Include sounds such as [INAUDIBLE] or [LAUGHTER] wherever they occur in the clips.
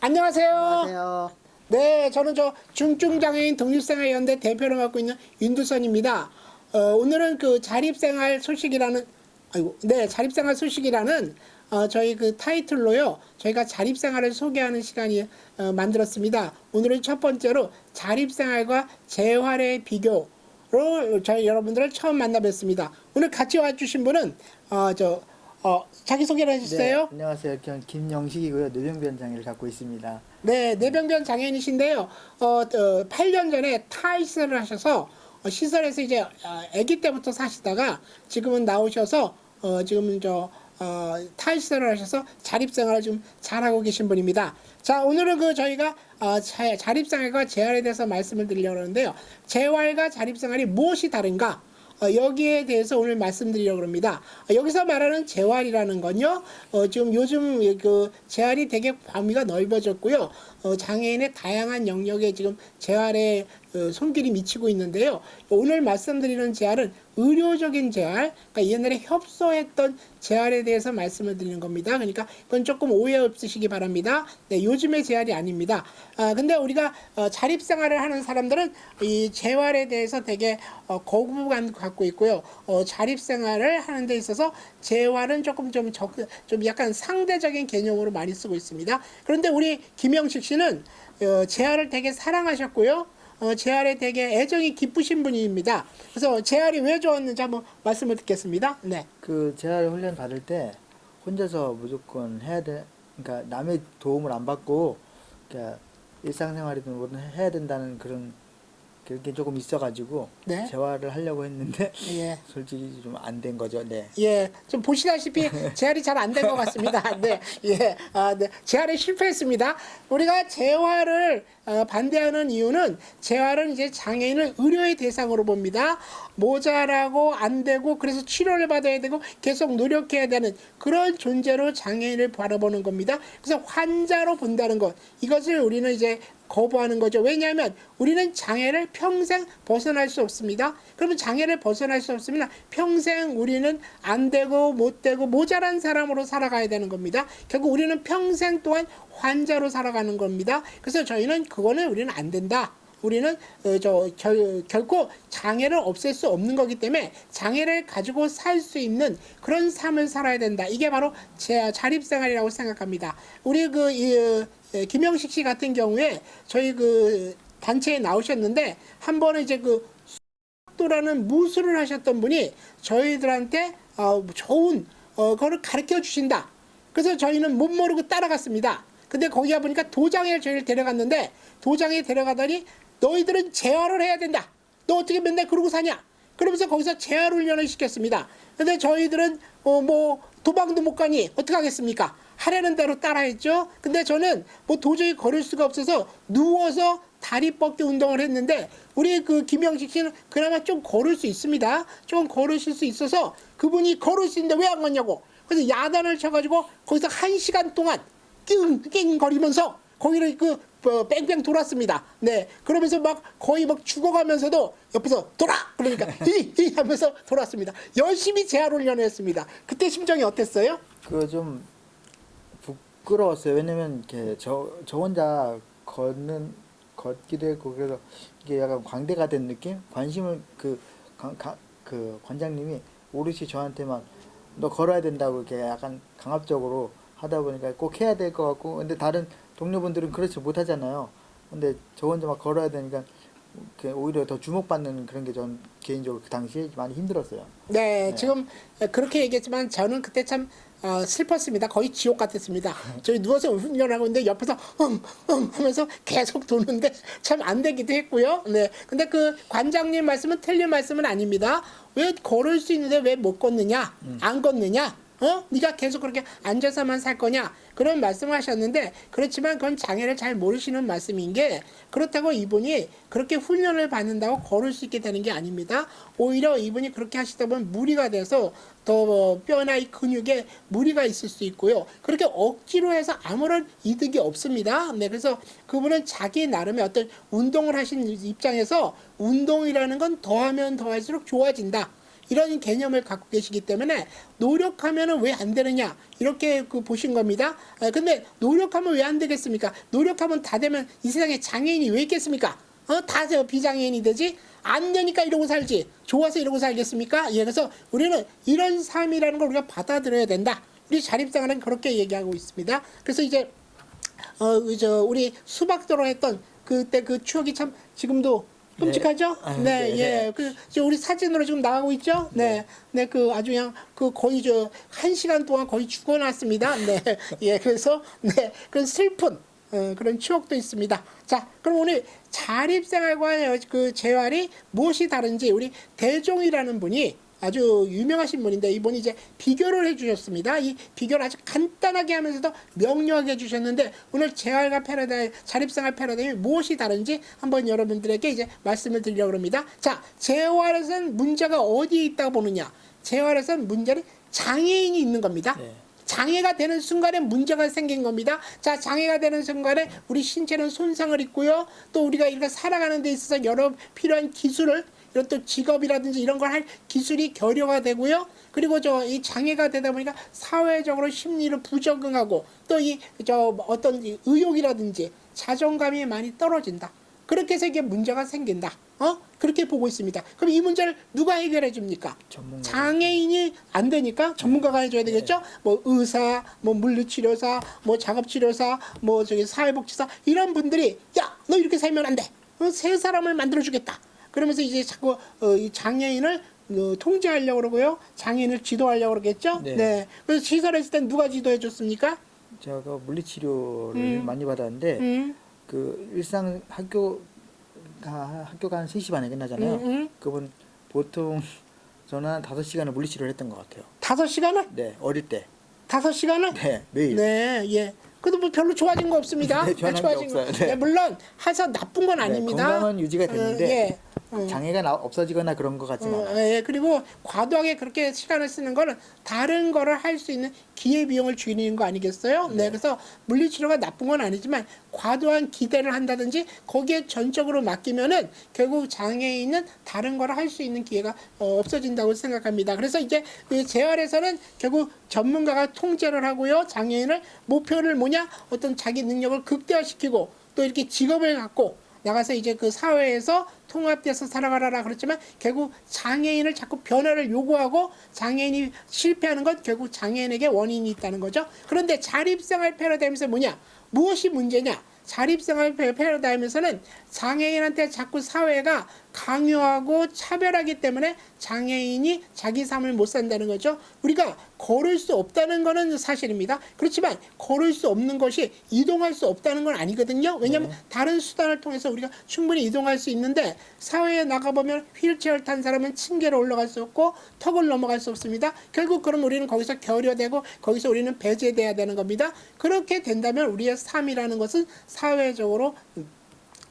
안녕하세요. 안녕하세요. 네, 저는 저 중증장애인 독립생활연대 대표를 맡고 있는 윤두선입니다. 어, 오늘은 그 자립생활 소식이라는, 아이고, 네, 자립생활 소식이라는 어, 저희 그 타이틀로요, 저희가 자립생활을 소개하는 시간이 어, 만들었습니다. 오늘은 첫 번째로 자립생활과 재활의 비교로 저희 여러분들을 처음 만나뵙습니다. 오늘 같이 와주신 분은 어, 저 어, 자기 소개를 해주세요. 네, 안녕하세요. 저는 김영식이고요. 뇌병변 장애를 갖고 있습니다. 네, 뇌병변 장애인이신데요. 어, 어 8년 전에 탈시설을 하셔서 어, 시설에서 이제 어, 아기 때부터 사시다가 지금은 나오셔서 어, 지금은 저 어, 탈시설을 하셔서 자립생활을 좀 잘하고 계신 분입니다. 자, 오늘은 그 저희가 어, 자, 자립생활과 재활에 대해서 말씀을 드리려고 하는데요. 재활과 자립생활이 무엇이 다른가? 어, 여기에 대해서 오늘 말씀드리려고 합니다. 어, 여기서 말하는 재활이라는 건요, 어, 지금 요즘 그 재활이 되게 범위가 넓어졌고요. 어, 장애인의 다양한 영역에 지금 재활에 어, 손길이 미치고 있는데요. 오늘 말씀드리는 재활은 의료적인 재활, 그러니까 옛날에 협소했던 재활에 대해서 말씀을 드리는 겁니다. 그러니까 그건 조금 오해 없으시기 바랍니다. 네, 요즘의 재활이 아닙니다. 아, 근데 우리가 어, 자립생활을 하는 사람들은 이 재활에 대해서 되게 어, 거부감 갖고 있고요. 어, 자립생활을 하는 데 있어서 재활은 조금 좀, 적, 좀 약간 상대적인 개념으로 많이 쓰고 있습니다. 그런데 우리 김영식 씨는 어, 재활을 되게 사랑하셨고요. 어, 재활에 되게 애정이 깊으신 분입니다. 그래서 재활이 왜 좋았는지 한번 말씀을 듣겠습니다. 네. 그 재활 훈련 받을 때 혼자서 무조건 해야 돼. 그러니까 남의 도움을 안 받고 그러니까 일상생활이든 뭐든 해야 된다는 그런 그게 조금 있어가지고 네. 재활을 하려고 했는데 예. [LAUGHS] 솔직히 좀 안 된 거죠. 네. 예, 좀 보시다시피 [LAUGHS] 재활이 잘 안 된 것 같습니다. 네, 예, 아, 네, 재활에 실패했습니다. 우리가 재활을 어, 반대하는 이유는 재활은 이제 장애인을 의료의 대상으로 봅니다. 모자라고 안 되고 그래서 치료를 받아야 되고 계속 노력해야 되는 그런 존재로 장애인을 바라보는 겁니다. 그래서 환자로 본다는 것 이것을 우리는 이제 거부하는 거죠. 왜냐하면 우리는 장애를 평생 벗어날 수 없습니다. 그러면 장애를 벗어날 수 없으면 평생 우리는 안 되고 못 되고 모자란 사람으로 살아가야 되는 겁니다. 결국 우리는 평생 동안 환자로 살아가는 겁니다. 그래서 저희는 그거는 우리는 안 된다. 우리는 어, 저 결, 결코 장애를 없앨 수 없는 거기 때문에 장애를 가지고 살 수 있는 그런 삶을 살아야 된다. 이게 바로 제 자립생활이라고 생각합니다. 우리 그 이, 어, 김영식 씨 같은 경우에 저희 그 단체에 나오셨는데 한 번은 이제 그 도라는 무술을 하셨던 분이 저희들한테 어, 좋은 어, 거를 가르쳐 주신다. 그래서 저희는 못 모르고 따라갔습니다. 근데 거기 가 보니까 도장에 저희를 데려갔는데 도장에 데려가더니 너희들은 재활을 해야 된다. 너 어떻게 맨날 그러고 사냐? 그러면서 거기서 재활 훈련을 시켰습니다. 근데 저희들은 어, 뭐 도망도 못 가니 어떻게 하겠습니까? 하려는 대로 따라했죠. 근데 저는 뭐 도저히 걸을 수가 없어서 누워서 다리 뻗기 운동을 했는데 우리 그 김영식 씨는 그나마 좀 걸을 수 있습니다. 좀 걸으실 수 있어서 그분이 걸을 수 있는데 왜 안 걷냐고. 그래서 야단을 쳐가지고 거기서 한 시간 동안 낑낑 거리면서 거기를 그 어, 뺑뺑 돌았습니다. 네, 그러면서 막 거의 막 죽어가면서도 옆에서 돌아 그러니까 [LAUGHS] 히히 하면서 돌았습니다. 열심히 재활 훈련을 했습니다. 그때 심정이 어땠어요? 그 좀 부끄러웠어요. 왜냐면 이렇게 저, 저 혼자 걷는 걷기도 했고 그래서 이게 약간 광대가 된 느낌? 관심을 그, 관, 가, 그 관장님이 오롯이 저한테 막너 걸어야 된다고 이렇게 약간 강압적으로 하다 보니까 꼭 해야 될 것 같고 근데 다른 동료분들은 그렇지 못하잖아요. 근데 저 혼자 막 걸어야 되니까 오히려 더 주목받는 그런 게 전 개인적으로 그 당시에 많이 힘들었어요. 네, 네. 지금 그렇게 얘기했지만 저는 그때 참 어, 슬펐습니다. 거의 지옥 같았습니다. [LAUGHS] 저희 누워서 훈련하고 있는데 옆에서 음, 음 하면서 계속 도는데 참 안 되기도 했고요. 네. 근데 그 관장님 말씀은 틀린 말씀은 아닙니다. 왜 걸을 수 있는데 왜 못 걷느냐? 안 걷느냐? 어? 네가 계속 그렇게 앉아서만 살 거냐? 그런 말씀을 하셨는데 그렇지만 그건 장애를 잘 모르시는 말씀인 게 그렇다고 이분이 그렇게 훈련을 받는다고 걸을 수 있게 되는 게 아닙니다. 오히려 이분이 그렇게 하시다 보면 무리가 돼서 더 뼈나 이 근육에 무리가 있을 수 있고요. 그렇게 억지로 해서 아무런 이득이 없습니다. 네, 그래서 그분은 자기 나름의 어떤 운동을 하신 입장에서 운동이라는 건 더하면 더할수록 좋아진다. 이런 개념을 갖고 계시기 때문에 노력하면은 왜안 되느냐 이렇게 그 보신 겁니다. 아, 근데 노력하면 왜 안 되겠습니까? 노력하면 다 되면 이 세상에 장애인이 왜 있겠습니까? 어, 다저 비장애인이 되지? 안 되니까 이러고 살지. 좋아서 이러고 살겠습니까? 예, 그래서 우리는 이런 삶이라는 걸 우리가 받아들여야 된다. 우리 자립생활은 그렇게 얘기하고 있습니다. 그래서 이제 어, 저 우리 수박도로 했던 그때 그 추억이 참 지금도 끔찍하죠? 아, 네, 네. 예. 그, 저 우리 사진으로 지금 나가고 있죠? 네. 네, 그 아주 그냥 그 거의 저 한 시간 동안 거의 죽어놨습니다. 네. [LAUGHS] 예, 그래서, 네. 그런 슬픈 어, 그런 추억도 있습니다. 자, 그럼 오늘 자립생활과 그 재활이 무엇이 다른지 우리 대종이라는 분이 아주 유명하신 분인데 이분이 이제 비교를 해주셨습니다. 이 비교를 아주 간단하게 하면서도 명료하게 해주셨는데 오늘 재활과 패러다임, 자립생활 패러다임이 무엇이 다른지 한번 여러분들에게 이제 말씀을 드리려고 합니다. 자, 재활에서는 문제가 어디에 있다고 보느냐? 재활에서는 문제는 장애인이 있는 겁니다. 네. 장애가 되는 순간에 문제가 생긴 겁니다. 자, 장애가 되는 순간에 우리 신체는 손상을 입고요. 또 우리가 이렇게 살아가는 데 있어서 여러 필요한 기술을 이런 또 직업이라든지 이런 걸 할 기술이 결여가 되고요. 그리고 저 이 장애가 되다 보니까 사회적으로 심리를 부적응하고 또 이 저 어떤 이 의욕이라든지 자존감이 많이 떨어진다. 그렇게 해서 이게 문제가 생긴다. 어? 그렇게 보고 있습니다. 그럼 이 문제를 누가 해결해 줍니까? 전문가. 장애인이 안 되니까 전문가가 해줘야 되겠죠. 뭐 의사, 뭐 물리치료사, 뭐 작업치료사, 뭐 저기 사회복지사 이런 분들이 야 너 이렇게 살면 안 돼. 어, 새 사람을 만들어 주겠다. 그러면서 이제 자꾸 어, 이 장애인을 어, 통제하려고 그러고요. 장애인을 지도하려고 그러겠죠. 네. 네. 그래서 시설했을 땐 누가 지도해 줬습니까? 제가 물리치료를 음. 많이 받았는데 음, 그 일상 학교 가 학교가 한 3시 반에 끝나잖아요. 음, 음. 그분 보통 저는 한 5시간을 물리치료를 했던 것 같아요. 다섯 시간을? 네, 어릴 때. 다섯 시간을? 네, 매일. 네, 예. 그래도 뭐 별로 좋아진 거 없습니다. 네, 변한 게 좋아진 거. 없어요. 네. 물론 해서 나쁜 건 아닙니다. 건강은 유지가 됐는데 어, 예. 어. 장애가 나- 없어지거나 그런 것 같지는 어, 않아요. 예, 그리고 과도하게 그렇게 시간을 쓰는 거는 다른 거를 할 수 있는 기회 비용을 줄이는 거 아니겠어요? 네. 그래서 물리치료가 나쁜 건 아니지만 과도한 기대를 한다든지 거기에 전적으로 맡기면은 결국 장애인은 다른 거를 할 수 있는 기회가 어, 없어진다고 생각합니다. 그래서 이제 이 재활에서는 결국 전문가가 통제를 하고요. 장애인을 목표를 뭐냐? 어떤 자기 능력을 극대화시키고 또 이렇게 직업을 갖고 나가서 이제 그 사회에서 통합돼서 살아가라 그랬지만 결국 장애인을 자꾸 변화를 요구하고 장애인이 실패하는 건 결국 장애인에게 원인이 있다는 거죠. 그런데 자립생활 패러다임에서 뭐냐? 무엇이 문제냐? 자립생활 패- 패러다임에서는 장애인한테 자꾸 사회가 강요하고 차별하기 때문에 장애인이 자기 삶을 못 산다는 거죠. 우리가 걸을 수 없다는 거는 사실입니다. 그렇지만 걸을 수 없는 것이 이동할 수 없다는 건 아니거든요. 왜냐하면 다른 수단을 통해서 우리가 충분히 이동할 수 있는데 사회에 나가보면 휠체어를 탄 사람은 층계로 올라갈 수 없고 턱을 넘어갈 수 없습니다. 결국 그럼 우리는 거기서 결여되고 거기서 우리는 배제돼야 되는 겁니다. 그렇게 된다면 우리의 삶이라는 것은 사회적으로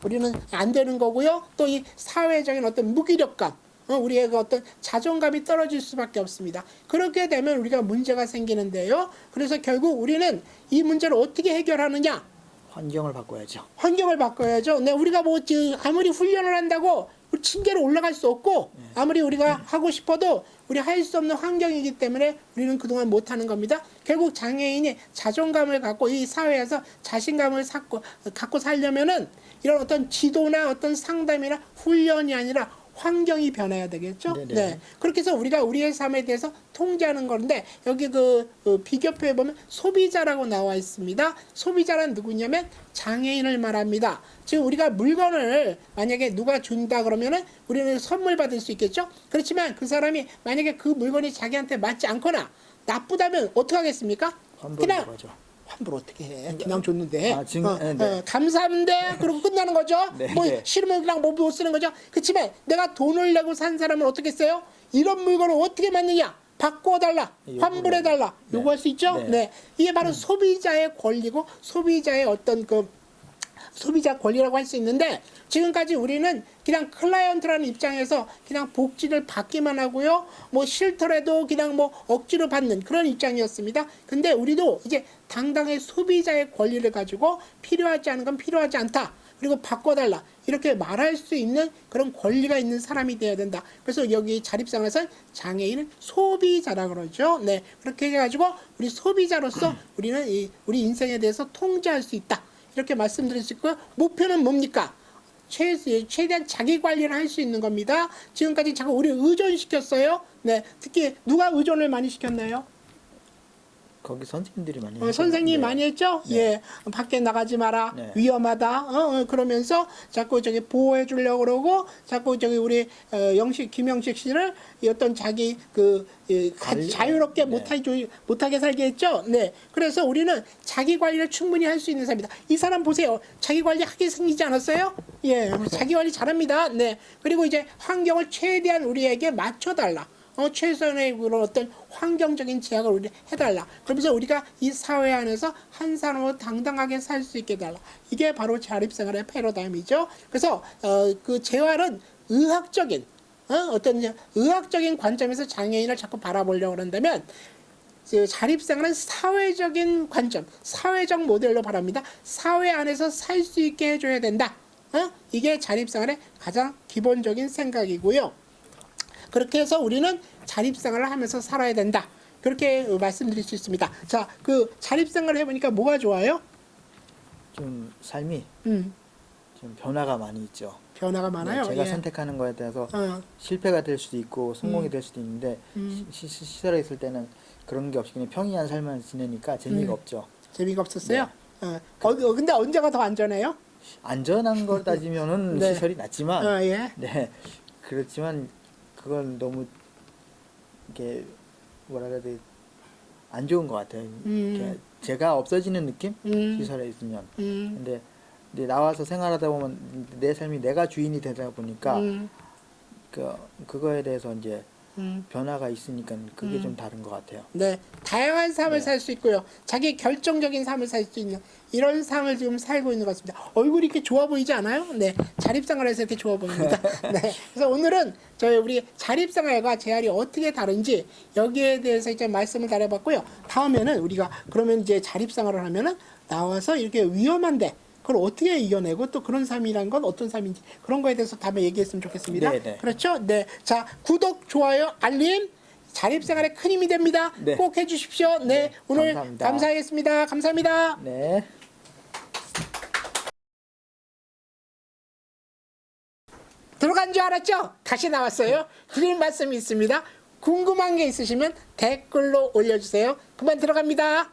우리는 안 되는 거고요. 또 이 사회적인 어떤 무기력감, 어, 우리의 그 어떤 자존감이 떨어질 수밖에 없습니다. 그렇게 되면 우리가 문제가 생기는데요. 그래서 결국 우리는 이 문제를 어떻게 해결하느냐? 환경을 바꿔야죠. 환경을 바꿔야죠. 네, 우리가 뭐 아무리 훈련을 한다고 우리 층계로 올라갈 수 없고 아무리 우리가 하고 싶어도 우리 할 수 없는 환경이기 때문에 우리는 그동안 못 하는 겁니다. 결국 장애인이 자존감을 갖고 이 사회에서 자신감을 갖고 살려면은 이런 어떤 지도나 어떤 상담이나 훈련이 아니라 환경이 변해야 되겠죠. 네네. 네. 그렇게 해서 우리가 우리의 삶에 대해서 통제하는 건데 여기 그, 그 비교표에 보면 소비자라고 나와 있습니다. 소비자란 누구냐면 장애인을 말합니다. 지금 우리가 물건을 만약에 누가 준다 그러면은 우리는 선물 받을 수 있겠죠. 그렇지만 그 사람이 만약에 그 물건이 자기한테 맞지 않거나 나쁘다면 어떻게 하겠습니까? 하죠. 환불 어떻게 해? 그냥 줬는데. 아, 증- 어, 네, 네. 어, 감사합니다. 그러고 끝나는 거죠. 네, 뭐 네. 싫으면 그냥 뭐못 쓰는 거죠. 그렇지만 내가 돈을 내고 산 사람은 어떻게 써요? 이런 물건을 어떻게 맞느냐? 바꿔달라, 예, 환불해달라, 네. 요구할 수 있죠. 네, 네. 이게 바로 소비자의 권리고 소비자의 어떤 그 소비자 권리라고 할 수 있는데 지금까지 우리는 그냥 클라이언트라는 입장에서 그냥 복지를 받기만 하고요. 뭐 싫더라도 그냥 뭐 억지로 받는 그런 입장이었습니다. 근데 우리도 이제 당당히 소비자의 권리를 가지고 필요하지 않은 건 필요하지 않다. 그리고 바꿔달라 이렇게 말할 수 있는 그런 권리가 있는 사람이 돼야 된다. 그래서 여기 자립상에서 장애인은 소비자라 그러죠. 네 그렇게 해가지고 우리 소비자로서 우리는 이 우리 인생에 대해서 통제할 수 있다. 이렇게 말씀드릴 수 있고요. 목표는 뭡니까? 최, 최대한 자기 관리를 할 수 있는 겁니다. 지금까지 자꾸 우리 의존시켰어요. 네, 특히 누가 의존을 많이 시켰나요? 거기 선생님들이 많이 어, 선생님이 네. 많이 했죠? 예. 밖에 나가지 마라. 네. 위험하다. 어, 어, 그러면서 자꾸 저기 보호해 주려고 그러고 자꾸 저기 우리 어, 영식 김영식 씨를 이 어떤 자기 그 예, 가- 관리- 자유롭게 네. 못하게 못하게 살게 했죠. 네. 그래서 우리는 자기 관리를 충분히 할 수 있는 사람이다. 이 사람 보세요. 자기 관리 하게 생기지 않았어요? 예. 자기 관리 잘합니다. 네. 그리고 이제 환경을 최대한 우리에게 맞춰 달라. 어, 최선의 그런 어떤 환경적인 제약을 우리 해달라. 그러면서 우리가 이 사회 안에서 한 사람으로 당당하게 살 수 있게 달라. 이게 바로 자립생활의 패러다임이죠. 그래서 어, 그 재활은 의학적인 어, 어떤 의학적인 관점에서 장애인을 자꾸 바라보려고 그 자립생활은 사회적인 관점, 사회적 모델로 바랍니다. 사회 안에서 살 수 있게 해줘야 된다. 어? 이게 자립생활의 가장 기본적인 생각이고요. 그렇게 해서 우리는 자립생활을 하면서 살아야 된다. 그렇게 말씀드릴 수 있습니다. 자, 그 자립생활을 해보니까 뭐가 좋아요? 좀 삶이 음, 좀 변화가 많이 있죠. 변화가 많아요. 네, 제가 예. 선택하는 거에 대해서 어, 실패가 될 수도 있고 성공이 음. 될 수도 있는데 음. 시, 시, 시설에 있을 때는 그런 게 없이 그냥 평이한 삶을 지내니까 재미가 음. 없죠. 재미가 없었어요. 네. 어, 어, 어, 근데 언제가 더 안전해요? 안전한 걸 따지면은 [LAUGHS] 네. 시설이 낮지만 어, 예. 네 그렇지만 그건 너무 이게 뭐라 그래야 돼? 안 좋은 것 같아요. 음. 제가 없어지는 느낌 음, 시설에 있으면 음, 근데 이제 나와서 생활하다 보면 내 삶이 내가 주인이 되다 보니까 음, 그 그거에 대해서 이제 음. 변화가 있으니까 그게 음. 좀 다른 것 같아요. 네, 다양한 삶을 네. 살수 있고요. 자기 결정적인 삶을 살 수 있는 이런 삶을 지금 살고 있는 것 같습니다. 얼굴이 이렇게 좋아 보이지 않아요? 네, 자립생활에서 이렇게 좋아 보입니다. [LAUGHS] 네, 그래서 오늘은 저희 우리 자립생활과 재활이 어떻게 다른지 여기에 대해서 이제 말씀을 드려봤고요. 다음에는 우리가 그러면 이제 자립생활을 하면은 나와서 이렇게 위험한데 그걸 어떻게 이겨내고 또 그런 삶이란 건 어떤 삶인지 그런 거에 대해서 다음에 얘기했으면 좋겠습니다. 네, 네. 그렇죠? 네. 자, 구독, 좋아요, 알림 자립생활에 큰 힘이 됩니다. 네. 꼭 해주십시오. 네, 네, 오늘 감사합니다. 감사하겠습니다. 감사합니다. 네. 들어간 줄 알았죠? 다시 나왔어요. 드릴 말씀이 있습니다. 궁금한 게 있으시면 댓글로 올려주세요. 그만 들어갑니다.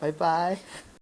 바이바이.